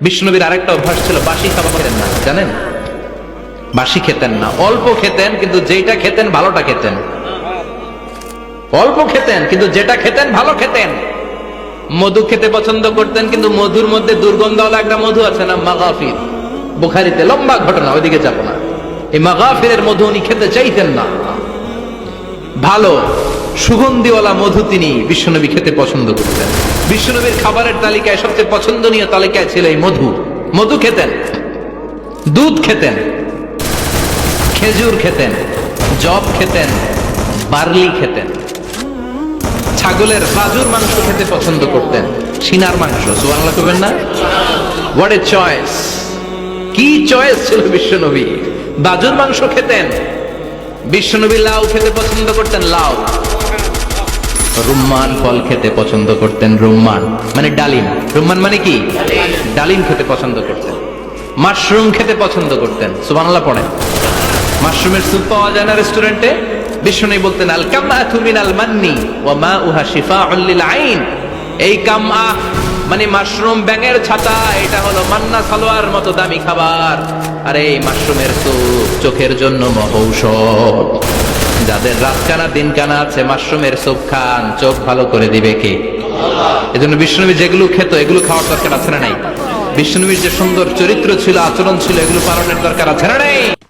বিষ্ণুনবীর আরেকটা অভ্যাস ছিল বাসি খাবার খেতেন না, জানেন? বাসি খেতেন না, অল্প খেতেন, কিন্তু যেটা খেতেন, ভালোটা খেতেন। অল্প খেতেন, কিন্তু যেটা খেতেন, ভালো খেতেন। মধু খেতে পছন্দ করতেন, কিন্তু মধুর মধ্যে দুর্গন্ধওয়ালা একটা মধু আছে না, মাগাফির। বুখারিতে লম্বা ঘটনা, ওইদিকে যাব না। এই মাগাফিরের মধু উনি খেতে চাইতেন না। ভালো। সুগন্ধিওয়ালা মধু তিনি বিশ্বনবী খেতে পছন্দ করতেন। বিশ্বনবীর খাবারের তালিকায় সবচেয়ে পছন্দনীয় তালিকায় ছিল এই মধু। মধু খেতেন, দুধ খেতেন, খেজুর খেতেন জব খেতেন, বার্লি খেতেন। ছাগলের বাজুর মাংস খেতে পছন্দ করতেন, সিনার মাংস। সুবাংলা করবেন না? হোয়াট এ চয়েস কি চয়েস ছিল বিশ্বনবী? বাজুর মাংস খেতেন, বিশ্বনবী লাউ খেতে পছন্দ করতেন, লাউ। রুম্মান ফল খেতে পছন্দ করতেন রুম্মান। মানে ডালিম। রুম্মান মানে কি? ডালিম খেতে পছন্দ করতেন। মাশরুম খেতে পছন্দ করতেন। সুবহানাল্লাহ পড়েন। মাশরুমের স্যুপ পাওয়া যায় না রেস্টুরেন্টে। বিষ্ণু বলতেন, আল কামাতু মিনাল মান্নি ওয়া মাউহা শিফাউল লিল আইন। এই কামা মানে মাশরুম ব্যাঙের ছাতা, এটা হলো মান্না সালোয়ার মতো দামি খাবার। আর এই মাশরুমের স্যুপ চোখের জন্য মহৌষধ। যাদের রাত কানা দিন কানা আছে, মাশরুমের সব খান, চোখ ভালো করে দিবে কে? এজন্য বিষ্ণুবী যেগুলো খেত, এগুলো খাওয়ার দরকার আছে না নাই? বিষ্ণুবীর যে সুন্দর চরিত্র ছিল, আচরণ ছিল, এগুলো পালনের দরকার আছে না নাই?